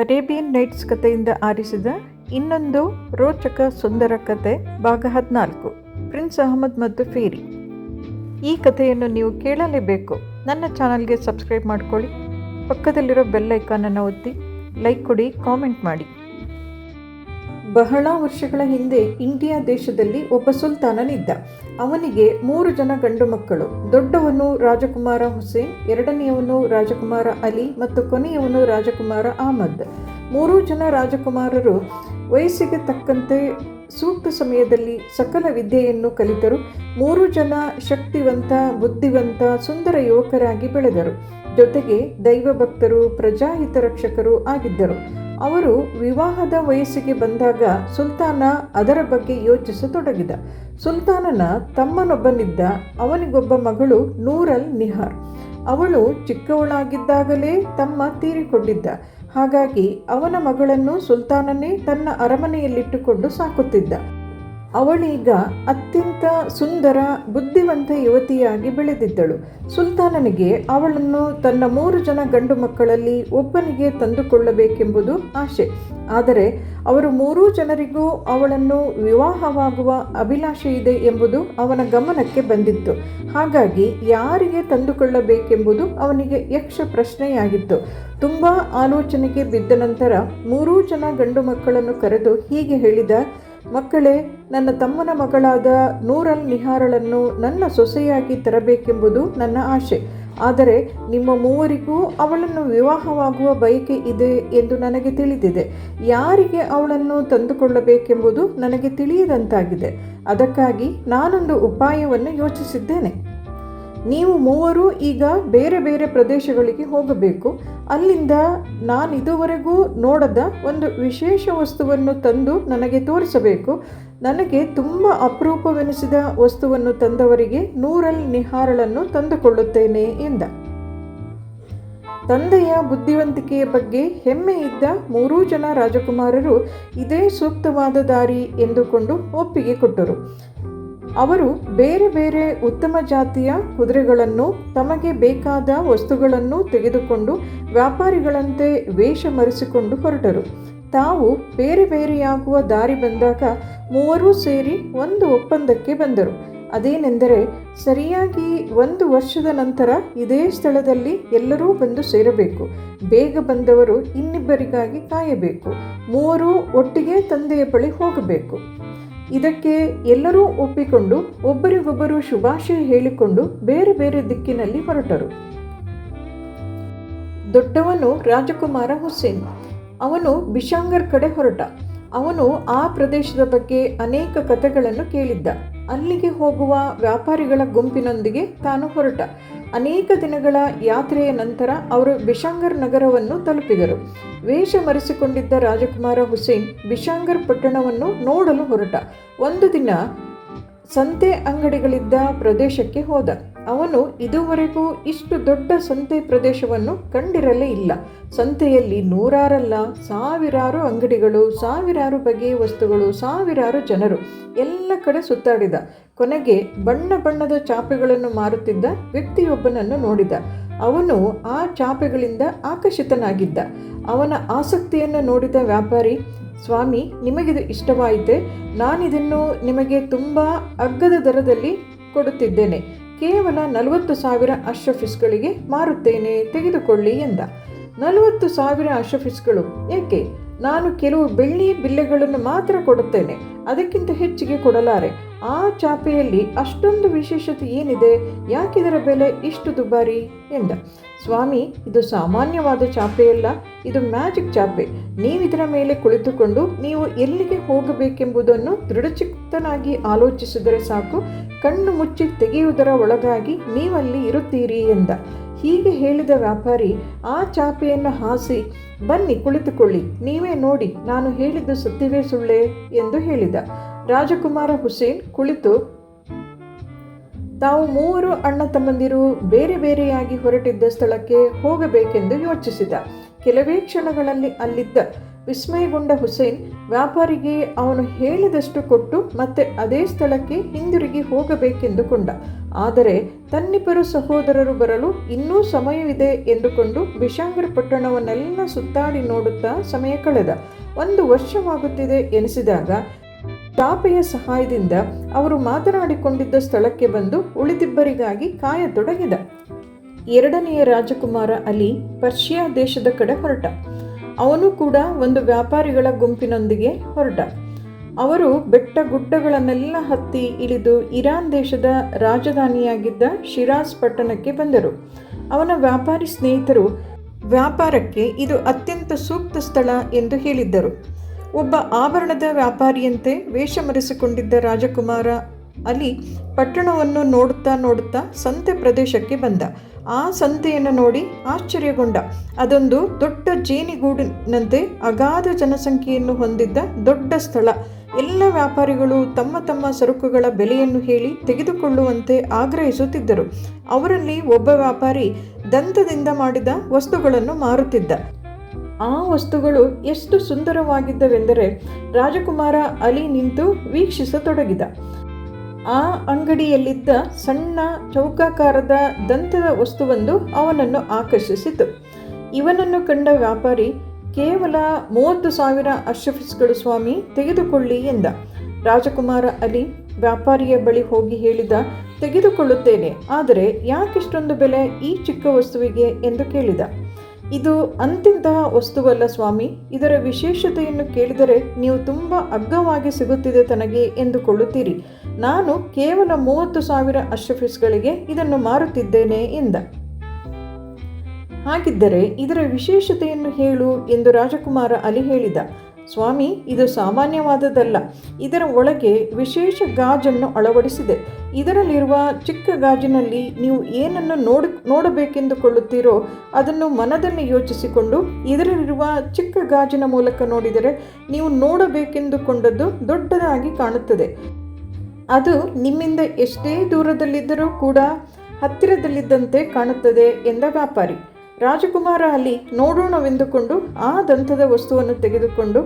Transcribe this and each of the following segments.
Arabian knights ಕಥೆಯಿಂದ ಆರಿಸಿದ ಇನ್ನೊಂದು ರೋಚಕ ಸುಂದರ ಕತೆ ಭಾಗ ಹದಿನಾಲ್ಕು, ಪ್ರಿನ್ಸ್ ಅಹಮದ್ ಮತ್ತು ಫೇರಿ. ಈ ಕಥೆಯನ್ನು ನೀವು ಕೇಳಲೇಬೇಕು. ನನ್ನ ಚಾನಲ್ಗೆ ಸಬ್ಸ್ಕ್ರೈಬ್ ಮಾಡ್ಕೊಳ್ಳಿ. ಪಕ್ಕದಲ್ಲಿರೋ ಬೆಲ್ ಐಕಾನನ್ನು ಒತ್ತಿ ಲೈಕ್ ಕೊಡಿ, ಕಾಮೆಂಟ್ ಮಾಡಿ. ಬಹಳ ವರ್ಷಗಳ ಹಿಂದೆ ಇಂಡಿಯಾ ದೇಶದಲ್ಲಿ ಒಬ್ಬ ಸುಲ್ತಾನನಿದ್ದ. ಅವನಿಗೆ ಮೂರು ಜನ ಗಂಡು ಮಕ್ಕಳು. ದೊಡ್ಡವನು ರಾಜಕುಮಾರ ಹುಸೇನ್, ಎರಡನೆಯವನು ರಾಜಕುಮಾರ ಅಲಿ ಮತ್ತು ಕೊನೆಯವನು ರಾಜಕುಮಾರ ಅಹಮದ್. ಮೂರೂ ಜನ ರಾಜಕುಮಾರರು ವಯಸ್ಸಿಗೆ ತಕ್ಕಂತೆ ಸೂಕ್ತ ಸಮಯದಲ್ಲಿ ಸಕಲ ವಿದ್ಯೆಯನ್ನು ಕಲಿತರು. ಮೂರು ಜನ ಶಕ್ತಿವಂತ, ಬುದ್ಧಿವಂತ, ಸುಂದರ ಯುವಕರಾಗಿ ಬೆಳೆದರು. ಜೊತೆಗೆ ದೈವಭಕ್ತರು, ಪ್ರಜಾಹಿತ ರಕ್ಷಕರು ಆಗಿದ್ದರು. ಅವರು ವಿವಾಹದ ವಯಸ್ಸಿಗೆ ಬಂದಾಗ ಸುಲ್ತಾನ ಅದರ ಬಗ್ಗೆ ಯೋಚಿಸತೊಡಗಿದ. ಸುಲ್ತಾನನ ತಮ್ಮನೊಬ್ಬನಿದ್ದ ಅವನಿಗೊಬ್ಬ ಮಗಳು ನೂರಲ್ ನಿಹಾರ್. ಅವಳು ಚಿಕ್ಕವಳಾಗಿದ್ದಾಗಲೇ ತಮ್ಮ ತೀರಿಕೊಂಡಿದ್ದ. ಹಾಗಾಗಿ ಅವನ ಮಗಳನ್ನು ಸುಲ್ತಾನನೇ ತನ್ನ ಅರಮನೆಯಲ್ಲಿಟ್ಟುಕೊಂಡು ಸಾಕುತ್ತಿದ್ದ. ಅವಳೀಗ ಅತ್ಯಂತ ಸುಂದರ, ಬುದ್ಧಿವಂತ ಯುವತಿಯಾಗಿ ಬೆಳೆದಿದ್ದಳು. ಸುಲ್ತಾನನಿಗೆ ಅವಳನ್ನು ತನ್ನ ಮೂರು ಜನ ಗಂಡು ಮಕ್ಕಳಲ್ಲಿ ಒಬ್ಬನಿಗೆ ತಂದುಕೊಳ್ಳಬೇಕೆಂಬುದು ಆಶೆ. ಆದರೆ ಅವರು ಮೂರೂ ಜನರಿಗೂ ಅವಳನ್ನು ವಿವಾಹವಾಗುವ ಅಭಿಲಾಷೆ ಇದೆ ಎಂಬುದು ಅವನ ಗಮನಕ್ಕೆ ಬಂದಿತ್ತು. ಹಾಗಾಗಿ ಯಾರಿಗೆ ತಂದುಕೊಳ್ಳಬೇಕೆಂಬುದು ಅವನಿಗೆ ಯಕ್ಷ ಪ್ರಶ್ನೆಯಾಗಿತ್ತು. ತುಂಬ ಆಲೋಚನೆಗೆ ಬಿದ್ದ ನಂತರ ಮೂರೂ ಜನ ಗಂಡು ಮಕ್ಕಳನ್ನು ಕರೆದು ಹೀಗೆ ಹೇಳಿದ ಮಕ್ಕಳೇ, ನನ್ನ ತಮ್ಮನ ಮಗಳಾದ ನೂರಲ್ ನಿಹಾರಳನ್ನು ನನ್ನ ಸೊಸೆಯಾಗಿ ತರಬೇಕೆಂಬುದು ನನ್ನ ಆಶೆ. ಆದರೆ ನಿಮ್ಮ ಮೂವರಿಗೂ ಅವಳನ್ನು ವಿವಾಹವಾಗುವ ಬಯಕೆ ಇದೆ ಎಂದು ನನಗೆ ತಿಳಿದಿದೆ. ಯಾರಿಗೆ ಅವಳನ್ನು ತಂದುಕೊಳ್ಳಬೇಕೆಂಬುದು ನನಗೆ ತಿಳಿಯದಂತಾಗಿದೆ. ಅದಕ್ಕಾಗಿ ನಾನೊಂದು ಉಪಾಯವನ್ನು ಯೋಚಿಸಿದ್ದೇನೆ. ನೀವು ಮೂವರು ಈಗ ಬೇರೆ ಬೇರೆ ಪ್ರದೇಶಗಳಿಗೆ ಹೋಗಬೇಕು. ಅಲ್ಲಿಂದ ನಾನು ಇದುವರೆಗೂ ನೋಡದ ಒಂದು ವಿಶೇಷ ವಸ್ತುವನ್ನು ತಂದು ನನಗೆ ತೋರಿಸಬೇಕು. ನನಗೆ ತುಂಬ ಅಪರೂಪವೆನಿಸಿದ ವಸ್ತುವನ್ನು ತಂದವರಿಗೆ ನೂರಲ್ ನಿಹಾರಳನ್ನು ತಂದುಕೊಳ್ಳುತ್ತೇನೆ ಎಂದ. ತಂದೆಯ ಬುದ್ಧಿವಂತಿಕೆಯ ಬಗ್ಗೆ ಹೆಮ್ಮೆ ಇದ್ದ ಮೂರೂ ಜನ ರಾಜಕುಮಾರರು ಇದೇ ಸೂಕ್ತವಾದ ದಾರಿ ಎಂದುಕೊಂಡು ಒಪ್ಪಿಗೆ ಕೊಟ್ಟರು. ಅವರು ಬೇರೆ ಬೇರೆ ಉತ್ತಮ ಜಾತಿಯ ಕುದುರೆಗಳನ್ನು, ತಮಗೆ ಬೇಕಾದ ವಸ್ತುಗಳನ್ನು ತೆಗೆದುಕೊಂಡು ವ್ಯಾಪಾರಿಗಳಂತೆ ವೇಷ ಮರೆಸಿಕೊಂಡು ಹೊರಟರು. ತಾವು ಬೇರೆ ಬೇರೆಯಾಗುವ ದಾರಿ ಬಂದಾಗ ಮೂವರೂ ಸೇರಿ ಒಂದು ಒಪ್ಪಂದಕ್ಕೆ ಬಂದರು. ಅದೇನೆಂದರೆ, ಸರಿಯಾಗಿ ಒಂದು ವರ್ಷದ ನಂತರ ಇದೇ ಸ್ಥಳದಲ್ಲಿ ಎಲ್ಲರೂ ಬಂದು ಸೇರಬೇಕು. ಬೇಗ ಬಂದವರು ಇನ್ನಿಬ್ಬರಿಗಾಗಿ ಕಾಯಬೇಕು. ಮೂವರೂ ಒಟ್ಟಿಗೆ ತಂದೆಯ ಬಳಿ ಹೋಗಬೇಕು. ಇದಕ್ಕೆ ಎಲ್ಲರೂ ಒಪ್ಪಿಕೊಂಡು ಒಬ್ಬರಿಗೊಬ್ಬರು ಶುಭಾಶಯ ಹೇಳಿಕೊಂಡು ಬೇರೆ ಬೇರೆ ದಿಕ್ಕಿನಲ್ಲಿ ಹೊರಟರು. ದೊಡ್ಡವನು ರಾಜಕುಮಾರ ಹುಸೇನ್. ಅವನು ಬಿಶಾಂಗರ್ ಕಡೆ ಹೊರಟ. ಅವನು ಆ ಪ್ರದೇಶದ ಬಗ್ಗೆ ಅನೇಕ ಕಥೆಗಳನ್ನು ಕೇಳಿದ್ದ. ಅಲ್ಲಿಗೆ ಹೋಗುವ ವ್ಯಾಪಾರಿಗಳ ಗುಂಪಿನೊಂದಿಗೆ ತಾನು ಹೊರಟ. ಅನೇಕ ದಿನಗಳ ಯಾತ್ರೆಯ ನಂತರ ಅವರು ಬಿಶಾಂಗರ್ ನಗರವನ್ನು ತಲುಪಿದರು. ವೇಷ ಮರೆಸಿಕೊಂಡಿದ್ದ ರಾಜಕುಮಾರ ಹುಸೇನ್ ಬಿಶಾಂಗರ್ ಪಟ್ಟಣವನ್ನು ನೋಡಲು ಹೊರಟ. ಒಂದು ದಿನ ಸಂತೆ ಅಂಗಡಿಗಳಿದ್ದ ಪ್ರದೇಶಕ್ಕೆ ಹೋದ. ಅವನು, ಇದುವರೆಗೂ ಇಷ್ಟು ದೊಡ್ಡ ಸಂತೆ ಪ್ರದೇಶವನ್ನು ಕಂಡಿರಲೇ ಇಲ್ಲ. ಸಂತೆಯಲ್ಲಿ ನೂರಾರಲ್ಲ, ಸಾವಿರಾರು ಅಂಗಡಿಗಳು, ಸಾವಿರಾರು ಬಗೆಯ ವಸ್ತುಗಳು, ಸಾವಿರಾರು ಜನರು, ಎಲ್ಲ ಕಡೆ ಸುತ್ತಾಡಿದ. ಕೊನೆಗೆ ಬಣ್ಣ ಬಣ್ಣದ ಚಾಪೆಗಳನ್ನು ಮಾರುತ್ತಿದ್ದ ವ್ಯಕ್ತಿಯೊಬ್ಬನನ್ನು ನೋಡಿದ. ಅವನು ಆ ಚಾಪೆಗಳಿಂದ ಆಕರ್ಷಿತನಾಗಿದ್ದ. ಅವನ ಆಸಕ್ತಿಯನ್ನು ನೋಡಿದ ವ್ಯಾಪಾರಿ, ಸ್ವಾಮಿ, ನಿಮಗಿದು ಇಷ್ಟವಾಯಿತೆ. ನಾನಿದನ್ನು ನಿಮಗೆ ತುಂಬ ಅಗ್ಗದ ದರದಲ್ಲಿ ಕೊಡುತ್ತಿದ್ದೇನೆ. ಕೇವಲ ನಲವತ್ತು ಸಾವಿರ ಅಶ್ರಫಿಸ್ಗಳಿಗೆ ಮಾರುತ್ತೇನೆ, ತೆಗೆದುಕೊಳ್ಳಿ ಎಂದ. ನಲವತ್ತು ಸಾವಿರ ಅಶ್ರಫಿಸ್ಗಳು ಏಕೆ? ನಾನು ಕೆಲವು ಬೆಳ್ಳಿ ಬಿಲ್ಲೆಗಳನ್ನು ಮಾತ್ರ ಕೊಡುತ್ತೇನೆ. ಅದಕ್ಕಿಂತ ಹೆಚ್ಚಿಗೆ ಕೊಡಲಾರೆ. ಆ ಚಾಪೆಯಲ್ಲಿ ಅಷ್ಟೊಂದು ವಿಶೇಷತೆ ಏನಿದೆ? ಯಾಕಿದರ ಬೆಲೆ ಇಷ್ಟು ದುಬಾರಿ? ಎಂದ. ಸ್ವಾಮಿ, ಇದು ಸಾಮಾನ್ಯವಾದ ಚಾಪೆಯಲ್ಲ. ಇದು ಮ್ಯಾಜಿಕ್ ಚಾಪೆ. ನೀವಿದರ ಮೇಲೆ ಕುಳಿತುಕೊಂಡು ನೀವು ಎಲ್ಲಿಗೆ ಹೋಗಬೇಕೆಂಬುದನ್ನು ದೃಢಚಿತ್ತನಾಗಿ ಆಲೋಚಿಸಿದರೆ ಸಾಕು. ಕಣ್ಣು ಮುಚ್ಚಿ ತೆಗೆಯುವುದರ ಒಳಗಾಗಿ ನೀವಲ್ಲಿ ಇರುತ್ತೀರಿ, ಎಂದ. ಹೀಗೆ ಹೇಳಿದ ವ್ಯಾಪಾರಿ, ಆ ಚಾಪೆಯನ್ನು ಹಾಸಿ, ಬನ್ನಿ ಕುಳಿತುಕೊಳ್ಳಿ, ನೀವೇ ನೋಡಿ, ನಾನು ಹೇಳಿದ್ದು ಸತ್ಯವೇ ಸುಳ್ಳೆ ಎಂದು ಹೇಳಿದ. ರಾಜಕುಮಾರ ಹುಸೇನ್ ಕುಳಿತು, ತಾವು ಮೂವರು ಅಣ್ಣ ತಮ್ಮಂದಿರು ಬೇರೆ ಬೇರೆಯಾಗಿ ಹೊರಟಿದ್ದ ಸ್ಥಳಕ್ಕೆ ಹೋಗಬೇಕೆಂದು ಯೋಚಿಸಿದ. ಕೆಲವೇ ಕ್ಷಣಗಳಲ್ಲಿ ಅಲ್ಲಿದ್ದ ವಿಸ್ಮಯಗೊಂಡ ಹುಸೇನ್ ವ್ಯಾಪಾರಿಗೆ ಅವನು ಹೇಳಿದಷ್ಟು ಕೊಟ್ಟು ಮತ್ತೆ ಅದೇ ಸ್ಥಳಕ್ಕೆ ಹಿಂದಿರುಗಿ ಹೋಗಬೇಕೆಂದುಕೊಂಡ ಆದರೆ ತನ್ನಿಬ್ಬರು ಸಹೋದರರು ಬರಲು ಇನ್ನೂ ಸಮಯವಿದೆ ಎಂದುಕೊಂಡು ಬಿಷಾಂಗರ ಪಟ್ಟಣವನ್ನೆಲ್ಲ ಸುತ್ತಾಡಿ ನೋಡುತ್ತಾ ಸಮಯ ಕಳೆದ. ಒಂದು ವರ್ಷವಾಗುತ್ತಿದೆ ಎನಿಸಿದಾಗ ತಾಪೆಯ ಸಹಾಯದಿಂದ ಅವರು ಮಾತನಾಡಿಕೊಂಡಿದ್ದ ಸ್ಥಳಕ್ಕೆ ಬಂದು ಉಳಿದಿಬ್ಬರಿಗಾಗಿ ಕಾಯತೊಡಗಿದ. ಎರಡನೆಯ ರಾಜಕುಮಾರ ಅಲಿ ಪರ್ಷಿಯಾ ದೇಶದ ಕಡೆ ಹೊರಟ. ಅವನು ಕೂಡ ಒಂದು ವ್ಯಾಪಾರಿಗಳ ಗುಂಪಿನೊಂದಿಗೆ ಹೊರಟ. ಅವರು ಬೆಟ್ಟ ಗುಡ್ಡಗಳನ್ನೆಲ್ಲ ಹತ್ತಿ ಇಳಿದು ಇರಾನ್ ದೇಶದ ರಾಜಧಾನಿಯಾಗಿದ್ದ ಶಿರಾಜ್ ಪಟ್ಟಣಕ್ಕೆ ಬಂದರು. ಅವನ ವ್ಯಾಪಾರಿ ಸ್ನೇಹಿತರು, ವ್ಯಾಪಾರಕ್ಕೆ ಇದು ಅತ್ಯಂತ ಸೂಕ್ತ ಸ್ಥಳ ಎಂದು ಹೇಳಿದ್ದರು. ಒಬ್ಬ ಆಭರಣದ ವ್ಯಾಪಾರಿಯಂತೆ ವೇಷ ಮರೆಸಿಕೊಂಡಿದ್ದ ರಾಜಕುಮಾರ ಅಲಿ ಪಟ್ಟಣವನ್ನು ನೋಡುತ್ತಾ ನೋಡುತ್ತಾ ಸಂತೆ ಪ್ರದೇಶಕ್ಕೆ ಬಂದ. ಆ ಸಂತೆಯನ್ನು ನೋಡಿ ಆಶ್ಚರ್ಯಗೊಂಡ. ಅದೊಂದು ದೊಡ್ಡ ಜೇನಿಗೂಡಿನಂತೆ ಅಗಾಧ ಜನಸಂಖ್ಯೆಯನ್ನು ಹೊಂದಿದ್ದ ದೊಡ್ಡ ಸ್ಥಳ. ಎಲ್ಲ ವ್ಯಾಪಾರಿಗಳು ತಮ್ಮ ತಮ್ಮ ಸರಕುಗಳ ಬೆಲೆಯನ್ನು ಹೇಳಿ ತೆಗೆದುಕೊಳ್ಳುವಂತೆ ಆಗ್ರಹಿಸುತ್ತಿದ್ದರು. ಅವರಲ್ಲಿ ಒಬ್ಬ ವ್ಯಾಪಾರಿ ದಂತದಿಂದ ಮಾಡಿದ ವಸ್ತುಗಳನ್ನು ಮಾರುತ್ತಿದ್ದ. ಆ ವಸ್ತುಗಳು ಎಷ್ಟು ಸುಂದರವಾಗಿದ್ದವೆಂದರೆ ರಾಜಕುಮಾರ ಅಲಿ ನಿಂತು ವೀಕ್ಷಿಸತೊಡಗಿದ. ಆ ಅಂಗಡಿಯಲ್ಲಿದ್ದ ಸಣ್ಣ ಚೌಕಾಕಾರದ ದಂತದ ವಸ್ತುವೊಂದು ಅವನನ್ನು ಆಕರ್ಷಿಸಿತು. ಇವನನ್ನು ಕಂಡ ವ್ಯಾಪಾರಿ ಕೇವಲ ಮೂವತ್ತು ಸಾವಿರ ಅಶ್ರಫಿಸ್ಗಳು ಸ್ವಾಮಿ, ತೆಗೆದುಕೊಳ್ಳಿ ಎಂದ. ರಾಜಕುಮಾರ ಅಲಿ ವ್ಯಾಪಾರಿಯ ಬಳಿ ಹೋಗಿ ಹೇಳಿದ, ತೆಗೆದುಕೊಳ್ಳುತ್ತೇನೆ, ಆದರೆ ಯಾಕಿಷ್ಟೊಂದು ಬೆಲೆ ಈ ಚಿಕ್ಕ ವಸ್ತುವಿಗೆ ಎಂದು ಕೇಳಿದ. ಇದು ಅಂತಿಂತಹ ವಸ್ತುವಲ್ಲ ಸ್ವಾಮಿ, ಇದರ ವಿಶೇಷತೆಯನ್ನು ಕೇಳಿದರೆ ನೀವು ತುಂಬ ಅಗ್ಗವಾಗಿ ಸಿಗುತ್ತಿದೆ ತನಗೆ ಎಂದುಕೊಳ್ಳುತ್ತೀರಿ. ನಾನು ಕೇವಲ ಮೂವತ್ತು ಸಾವಿರ ಅಶ್ರಫಿಸ್ಗಳಿಗೆ ಇದನ್ನು ಮಾರುತ್ತಿದ್ದೇನೆ ಎಂದ. ಹಾಗಿದ್ದರೆ ಇದರ ವಿಶೇಷತೆಯನ್ನು ಹೇಳು ಎಂದು ರಾಜಕುಮಾರ ಅಲಿ ಹೇಳಿದ. ಸ್ವಾಮಿ, ಇದು ಸಾಮಾನ್ಯವಾದದ್ದಲ್ಲ. ಇದರ ಒಳಗೆ ವಿಶೇಷ ಗಾಜನ್ನು ಅಳವಡಿಸಿದೆ. ಇದರಲ್ಲಿರುವ ಚಿಕ್ಕ ಗಾಜಿನಲ್ಲಿ ನೀವು ಏನನ್ನು ನೋಡ, ನೋಡಬೇಕೆಂದುಕೊಳ್ಳುತ್ತೀರೋ ಅದನ್ನು ಮನದಲ್ಲಿ ಯೋಚಿಸಿಕೊಂಡು ಇದರಲ್ಲಿರುವ ಚಿಕ್ಕ ಗಾಜಿನ ಮೂಲಕ ನೋಡಿದರೆ ನೀವು ನೋಡಬೇಕೆಂದುಕೊಂಡದ್ದು ದೊಡ್ಡದಾಗಿ ಕಾಣುತ್ತದೆ. ಅದು ನಿಮ್ಮಿಂದ ಎಷ್ಟೇ ದೂರದಲ್ಲಿದ್ದರೂ ಕೂಡ ಹತ್ತಿರದಲ್ಲಿದ್ದಂತೆ ಕಾಣುತ್ತದೆ ಎಂದ ವ್ಯಾಪಾರಿ. ರಾಜಕುಮಾರ ಅಲ್ಲಿ ನೋಡೋಣವೆಂದುಕೊಂಡು ಆ ದಂತದ ವಸ್ತುವನ್ನು ತೆಗೆದುಕೊಂಡು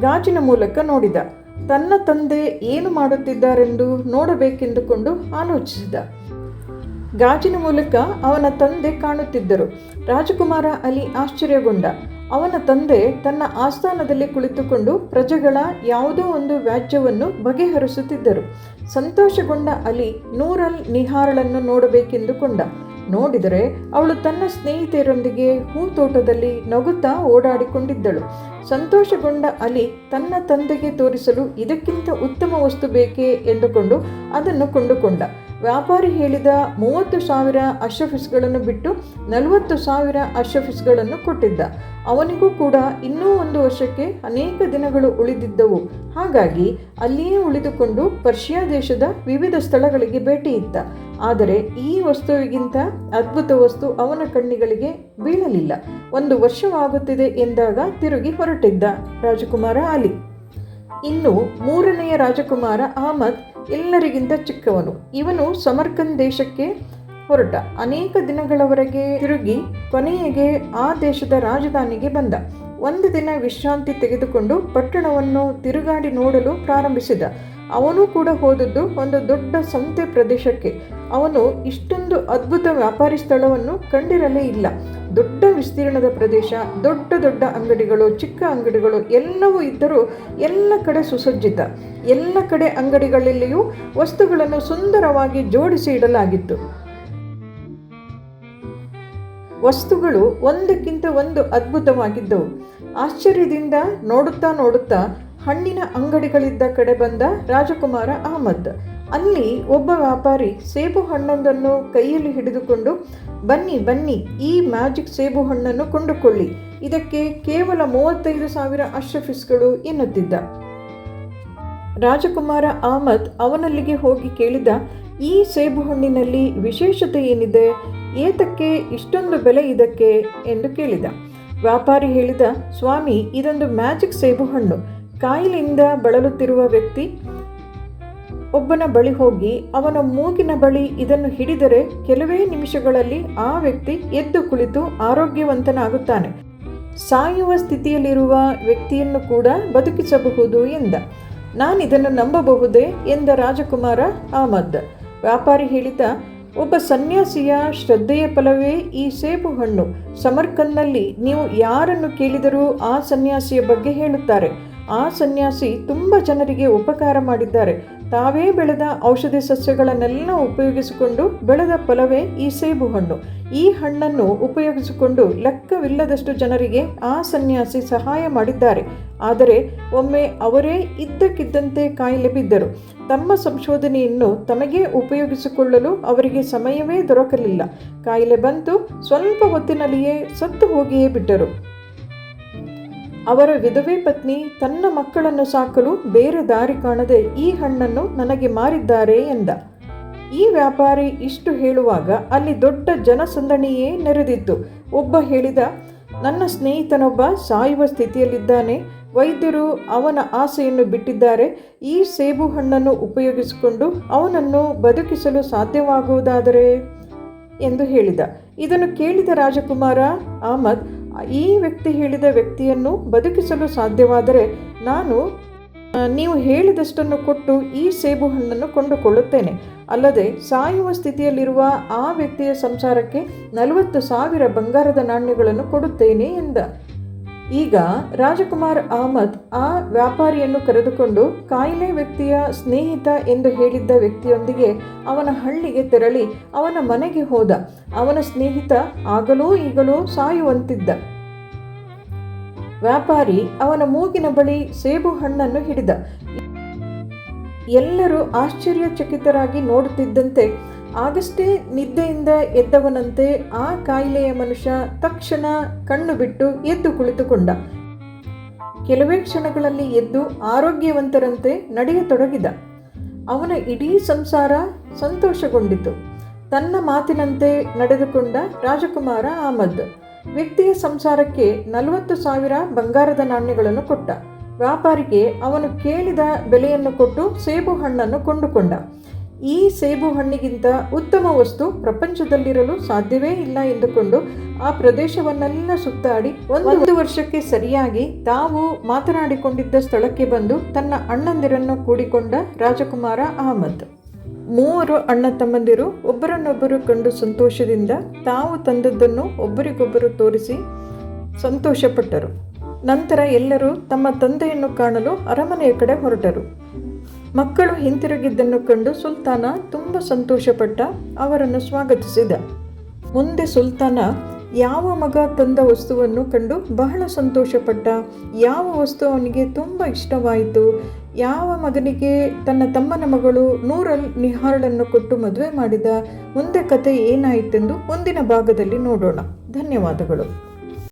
ಗಾಜಿನ ಮೂಲಕ ನೋಡಿದ. ತನ್ನ ತಂದೆ ಏನು ಮಾಡುತ್ತಿದ್ದಾರೆಂದು ನೋಡಬೇಕೆಂದುಕೊಂಡು ಆಲೋಚಿಸಿದ. ಗಾಜಿನ ಮೂಲಕ ಅವನ ತಂದೆ ಕಾಣುತ್ತಿದ್ದರು. ರಾಜಕುಮಾರ ಅಲಿ ಆಶ್ಚರ್ಯಗೊಂಡ. ಅವನ ತಂದೆ ತನ್ನ ಆಸ್ಥಾನದಲ್ಲಿ ಕುಳಿತುಕೊಂಡು ಪ್ರಜೆಗಳ ಯಾವುದೋ ಒಂದು ವ್ಯಾಜ್ಯವನ್ನು ಬಗೆಹರಿಸುತ್ತಿದ್ದರು. ಸಂತೋಷಗೊಂಡ ಅಲಿ ನೂರಲ್ ನಿಹಾರಳನ್ನು ನೋಡಬೇಕೆಂದುಕೊಂಡ. ನೋಡಿದರೆ ಅವಳು ತನ್ನ ಸ್ನೇಹಿತೆಯರೊಂದಿಗೆ ಹೂತೋಟದಲ್ಲಿ ನಗುತ್ತಾ ಓಡಾಡಿಕೊಂಡಿದ್ದಳು. ಸಂತೋಷಗೊಂಡ ಅಲಿ ತನ್ನ ತಂದೆಗೆ ತೋರಿಸಲು ಇದಕ್ಕಿಂತ ಉತ್ತಮ ವಸ್ತು ಬೇಕೇ ಎಂದುಕೊಂಡು ಅದನ್ನು ಕೊಂಡುಕೊಂಡ. ವ್ಯಾಪಾರಿ ಹೇಳಿದ ಮೂವತ್ತು ಸಾವಿರ ಅಶಫಿಸ್ಗಳನ್ನು ಬಿಟ್ಟು ನಲವತ್ತು ಸಾವಿರ ಅಶಫಿಸ್ಗಳನ್ನು ಕೊಟ್ಟಿದ್ದ. ಅವನಿಗೂ ಕೂಡ ಇನ್ನೂ ಒಂದು ವರ್ಷಕ್ಕೆ ಅನೇಕ ದಿನಗಳು ಉಳಿದಿದ್ದವು. ಹಾಗಾಗಿ ಅಲ್ಲಿಯೇ ಉಳಿದುಕೊಂಡು ಪರ್ಷಿಯಾ ದೇಶದ ವಿವಿಧ ಸ್ಥಳಗಳಿಗೆ ಭೇಟಿ ಇತ್ತ ಆದರೆ ಈ ವಸ್ತುವಿಗಿಂತ ಅದ್ಭುತ ವಸ್ತು ಅವನ ಕಣ್ಣಿಗಳಿಗೆ ಬೀಳಲಿಲ್ಲ. ಒಂದು ವರ್ಷವಾಗುತ್ತಿದೆ ಎಂದಾಗ ತಿರುಗಿ ಹೊರಟಿದ್ದ ರಾಜಕುಮಾರ ಅಲಿ. ಇನ್ನು ಮೂರನೆಯ ರಾಜಕುಮಾರ ಅಹಮದ್ ಎಲ್ಲರಿಗಿಂತ ಚಿಕ್ಕವನು. ಇವನು ಸಮರ್ಕಂದ್ ದೇಶಕ್ಕೆ ಹೊರಟ. ಅನೇಕ ದಿನಗಳವರೆಗೆ ತಿರುಗಿ ಕೊನೆಯಗೆ ಆ ದೇಶದ ರಾಜಧಾನಿಗೆ ಬಂದ. ಒಂದು ದಿನ ವಿಶ್ರಾಂತಿ ತೆಗೆದುಕೊಂಡು ಪಟ್ಟಣವನ್ನು ತಿರುಗಾಡಿ ನೋಡಲು ಪ್ರಾರಂಭಿಸಿದ. ಅವನು ಕೂಡ ಹೋದದ್ದು ಒಂದು ದೊಡ್ಡ ಸಂತೆ ಪ್ರದೇಶಕ್ಕೆ. ಅವನು ಇಷ್ಟೊಂದು ಅದ್ಭುತ ವ್ಯಾಪಾರಿ ಸ್ಥಳವನ್ನು ಕಂಡಿರಲೇ ಇಲ್ಲ. ದೊಡ್ಡ ವಿಸ್ತೀರ್ಣದ ಪ್ರದೇಶ, ದೊಡ್ಡ ದೊಡ್ಡ ಅಂಗಡಿಗಳು, ಚಿಕ್ಕ ಅಂಗಡಿಗಳು ಎಲ್ಲವೂ ಇದ್ದರೂ ಎಲ್ಲ ಕಡೆ ಸುಸಜ್ಜಿತ. ಎಲ್ಲ ಕಡೆ ಅಂಗಡಿಗಳಲ್ಲಿಯೂ ವಸ್ತುಗಳನ್ನು ಸುಂದರವಾಗಿ ಜೋಡಿಸಿ ಇಡಲಾಗಿತ್ತು. ವಸ್ತುಗಳು ಒಂದಕ್ಕಿಂತ ಒಂದು ಅದ್ಭುತವಾಗಿದ್ದವು. ಆಶ್ಚರ್ಯದಿಂದ ನೋಡುತ್ತಾ ನೋಡುತ್ತಾ ಹಣ್ಣಿನ ಅಂಗಡಿಗಳಿದ್ದ ಕಡೆ ಬಂದ ರಾಜಕುಮಾರ ಅಹಮದ್. ಅಲ್ಲಿ ಒಬ್ಬ ವ್ಯಾಪಾರಿ ಸೇಬು ಹಣ್ಣೊಂದನ್ನು ಕೈಯಲ್ಲಿ ಹಿಡಿದುಕೊಂಡು, ಬನ್ನಿ ಬನ್ನಿ, ಈ ಮ್ಯಾಜಿಕ್ ಸೇಬು ಹಣ್ಣನ್ನು ಕೊಂಡುಕೊಳ್ಳಿ. ಇದಕ್ಕೆ ಕೇವಲ ಮೂವತ್ತೈದು ಸಾವಿರ ಅಶ್ರಫಿಸ್ಗಳು ಎನ್ನುತ್ತಿದ್ದ. ರಾಜಕುಮಾರ ಅಹಮದ್ ಅವನಲ್ಲಿಗೆ ಹೋಗಿ ಕೇಳಿದ, ಈ ಸೇಬು ಹಣ್ಣಿನಲ್ಲಿ ವಿಶೇಷತೆ ಏನಿದೆ? ಏತಕ್ಕೆ ಇಷ್ಟೊಂದು ಬೆಲೆ ಇದಕ್ಕೆ? ಎಂದು ಕೇಳಿದ. ವ್ಯಾಪಾರಿ ಹೇಳಿದ, ಸ್ವಾಮಿ, ಇದೊಂದು ಮ್ಯಾಜಿಕ್ ಸೇಬು ಹಣ್ಣು. ಕಾಯಿಲೆಯಿಂದ ಬಳಲುತ್ತಿರುವ ವ್ಯಕ್ತಿ ಒಬ್ಬನ ಬಳಿ ಹೋಗಿ ಅವನ ಮೂಗಿನ ಬಳಿ ಇದನ್ನು ಹಿಡಿದರೆ ಕೆಲವೇ ನಿಮಿಷಗಳಲ್ಲಿ ಆ ವ್ಯಕ್ತಿ ಎದ್ದು ಕುಳಿತು ಆರೋಗ್ಯವಂತನಾಗುತ್ತಾನೆ. ಸಾಯುವ ಸ್ಥಿತಿಯಲ್ಲಿರುವ ವ್ಯಕ್ತಿಯನ್ನು ಕೂಡ ಬದುಕಿಸಬಹುದು ಎಂದ. ನಾನಿದನ್ನು ನಂಬಬಹುದೇ? ಎಂದ ರಾಜಕುಮಾರ ಅಹಮದ್ ವ್ಯಾಪಾರಿ ಹೇಳಿದ, ಒಬ್ಬ ಸನ್ಯಾಸಿಯ ಶ್ರದ್ಧೆಯ ಫಲವೇ ಈ ಸೇಬು ಹಣ್ಣು. ಸಮರ್ಕಂದ್ನಲ್ಲಿ ನೀವು ಯಾರನ್ನು ಕೇಳಿದರೂ ಆ ಸನ್ಯಾಸಿಯ ಬಗ್ಗೆ ಹೇಳುತ್ತಾರೆ. ಆ ಸನ್ಯಾಸಿ ತುಂಬ ಜನರಿಗೆ ಉಪಕಾರ ಮಾಡಿದ್ದಾರೆ. ತಾವೇ ಬೆಳೆದ ಔಷಧಿ ಸಸ್ಯಗಳನ್ನೆಲ್ಲ ಉಪಯೋಗಿಸಿಕೊಂಡು ಬೆಳೆದ ಫಲವೇ ಈ ಸೇಬು ಹಣ್ಣು. ಈ ಹಣ್ಣನ್ನು ಉಪಯೋಗಿಸಿಕೊಂಡು ಲೆಕ್ಕವಿಲ್ಲದಷ್ಟು ಜನರಿಗೆ ಆ ಸನ್ಯಾಸಿ ಸಹಾಯ ಮಾಡಿದ್ದಾರೆ. ಆದರೆ ಒಮ್ಮೆ ಅವರೇ ಇದ್ದಕ್ಕಿದ್ದಂತೆ ಕಾಯಿಲೆ ಬಿದ್ದರು. ತಮ್ಮ ಸಂಶೋಧನೆಯನ್ನು ತಮಗೇ ಉಪಯೋಗಿಸಿಕೊಳ್ಳಲು ಅವರಿಗೆ ಸಮಯವೇ ದೊರಕಲಿಲ್ಲ. ಕಾಯಿಲೆ ಬಂತು, ಸ್ವಲ್ಪ ಹೊತ್ತಿನಲ್ಲಿಯೇ ಸತ್ತು ಹೋಗಿಯೇ ಬಿಟ್ಟರು. ಅವರ ವಿಧವೆ ಪತ್ನಿ ತನ್ನ ಮಕ್ಕಳನ್ನು ಸಾಕಲು ಬೇರೆ ದಾರಿ ಕಾಣದೆ ಈ ಹಣ್ಣನ್ನು ನನಗೆ ಮಾರಿದ್ದಾರೆ ಎಂದ. ಈ ವ್ಯಾಪಾರಿ ಇಷ್ಟು ಹೇಳುವಾಗ ಅಲ್ಲಿ ದೊಡ್ಡ ಜನಸಂದಣಿಯೇ ನೆರೆದಿತ್ತು. ಒಬ್ಬ ಹೇಳಿದ, ನನ್ನ ಸ್ನೇಹಿತನೊಬ್ಬ ಸಾಯುವ ಸ್ಥಿತಿಯಲ್ಲಿದ್ದಾನೆ. ವೈದ್ಯರು ಅವನ ಆಸೆಯನ್ನು ಬಿಟ್ಟಿದ್ದಾರೆ. ಈ ಸೇಬು ಹಣ್ಣನ್ನು ಉಪಯೋಗಿಸಿಕೊಂಡು ಅವನನ್ನು ಬದುಕಿಸಲು ಸಾಧ್ಯವಾಗುವುದಾದರೆ? ಎಂದು ಹೇಳಿದ. ಇದನ್ನು ಕೇಳಿದ ರಾಜಕುಮಾರ ಅಹಮದ್ ಈ ವ್ಯಕ್ತಿ ಹೇಳಿದ ವ್ಯಕ್ತಿಯನ್ನು ಬದುಕಿಸಲು ಸಾಧ್ಯವಾದರೆ ನಾನು ನೀವು ಹೇಳಿದಷ್ಟನ್ನು ಕೊಟ್ಟು ಈ ಸೇಬು ಹಣ್ಣನ್ನು ಕೊಂಡುಕೊಳ್ಳುತ್ತೇನೆ. ಅಲ್ಲದೆ, ಸಾಯುವ ಸ್ಥಿತಿಯಲ್ಲಿರುವ ಆ ವ್ಯಕ್ತಿಯ ಸಂಸಾರಕ್ಕೆ ನಲವತ್ತು ಸಾವಿರ ಬಂಗಾರದ ನಾಣ್ಯಗಳನ್ನು ಕೊಡುತ್ತೇನೆ ಎಂದ. ಈಗ ರಾಜಕುಮಾರ್ ಅಹಮದ್ ಆ ವ್ಯಾಪಾರಿಯನ್ನು ಕರೆದುಕೊಂಡು ಕಾಯಿಲೆ ವ್ಯಕ್ತಿಯ ಸ್ನೇಹಿತ ಎಂದು ಹೇಳಿದ್ದ ವ್ಯಕ್ತಿಯೊಂದಿಗೆ ಅವನ ಹಳ್ಳಿಗೆ ತೆರಳಿ ಅವನ ಮನೆಗೆ ಹೋದ. ಅವನ ಸ್ನೇಹಿತ ಆಗಲೂ ಈಗಲೂ ಸಾಯುವಂತಿದ್ದ. ವ್ಯಾಪಾರಿ ಅವನ ಮೂಗಿನ ಬಳಿ ಸೇಬು ಹಣ್ಣನ್ನು ಹಿಡಿದ. ಎಲ್ಲರೂ ಆಶ್ಚರ್ಯಚಕಿತರಾಗಿ ನೋಡುತ್ತಿದ್ದಂತೆ ಆಗಷ್ಟೇ ನಿದ್ದೆಯಿಂದ ಎದ್ದವನಂತೆ ಆ ಕಾಯಿಲೆಯ ಮನುಷ್ಯ ತಕ್ಷಣ ಕಣ್ಣು ಬಿಟ್ಟು ಎದ್ದು ಕುಳಿತುಕೊಂಡ. ಕೆಲವೇ ಕ್ಷಣಗಳಲ್ಲಿ ಎದ್ದು ಆರೋಗ್ಯವಂತರಂತೆ ನಡೆಯತೊಡಗಿದ. ಅವನ ಇಡೀ ಸಂಸಾರ ಸಂತೋಷಗೊಂಡಿತು. ತನ್ನ ಮಾತಿನಂತೆ ನಡೆದುಕೊಂಡ ರಾಜಕುಮಾರ ಆಮದ್. ವ್ಯಕ್ತಿಯ ಸಂಸಾರಕ್ಕೆ ನಲವತ್ತು ಸಾವಿರ ಬಂಗಾರದ ನಾಣ್ಯಗಳನ್ನು ಕೊಟ್ಟ. ವ್ಯಾಪಾರಿಗೆ ಅವನು ಕೇಳಿದ ಬೆಲೆಯನ್ನು ಕೊಟ್ಟು ಸೇಬು ಹಣ್ಣನ್ನು ಕೊಂಡುಕೊಂಡ. ಈ ಸೇಬು ಹಣ್ಣಿಗಿಂತ ಉತ್ತಮ ವಸ್ತು ಪ್ರಪಂಚದಲ್ಲಿರಲು ಸಾಧ್ಯವೇ ಇಲ್ಲ ಎಂದುಕೊಂಡು ಆ ಪ್ರದೇಶವನ್ನೆಲ್ಲ ಸುತ್ತಾಡಿ ಒಂದು ವರ್ಷಕ್ಕೆ ಸರಿಯಾಗಿ ತಾವು ಮಾತನಾಡಿಕೊಂಡಿದ್ದ ಸ್ಥಳಕ್ಕೆ ಬಂದು ತನ್ನ ಅಣ್ಣಂದಿರನ್ನು ಕೂಡಿಕೊಂಡ ರಾಜಕುಮಾರ ಅಹಮದ್. ಮೂವರು ಅಣ್ಣ ತಮ್ಮಂದಿರು ಒಬ್ಬರನ್ನೊಬ್ಬರು ಕಂಡು ಸಂತೋಷದಿಂದ ತಾವು ತಂದದ್ದನ್ನು ಒಬ್ಬರಿಗೊಬ್ಬರು ತೋರಿಸಿ ಸಂತೋಷಪಟ್ಟರು. ನಂತರ ಎಲ್ಲರೂ ತಮ್ಮ ತಂದೆಯನ್ನು ಕಾಣಲು ಅರಮನೆಯ ಕಡೆ ಹೊರಟರು. ಮಕ್ಕಳು ಹಿಂತಿರುಗಿದ್ದನ್ನು ಕಂಡು ಸುಲ್ತಾನ ತುಂಬ ಸಂತೋಷಪಟ್ಟ ಅವರನ್ನು ಸ್ವಾಗತಿಸಿದ. ಮುಂದೆ ಸುಲ್ತಾನ, ಯಾವ ಮಗ ತಂದ ವಸ್ತುವನ್ನು ಕಂಡು ಬಹಳ ಸಂತೋಷಪಟ್ಟ? ಯಾವ ವಸ್ತು ಅವನಿಗೆ ತುಂಬ ಇಷ್ಟವಾಯಿತು? ಯಾವ ಮಗನಿಗೆ ತನ್ನ ತಮ್ಮನ ಮಗಳು ನೂರಲ್ ನಿಹಾರಳನ್ನು ಕೊಟ್ಟು ಮದುವೆ ಮಾಡಿದ? ಮುಂದೆ ಕತೆ ಏನಾಯಿತೆಂದು ಮುಂದಿನ ಭಾಗದಲ್ಲಿ ನೋಡೋಣ. ಧನ್ಯವಾದಗಳು.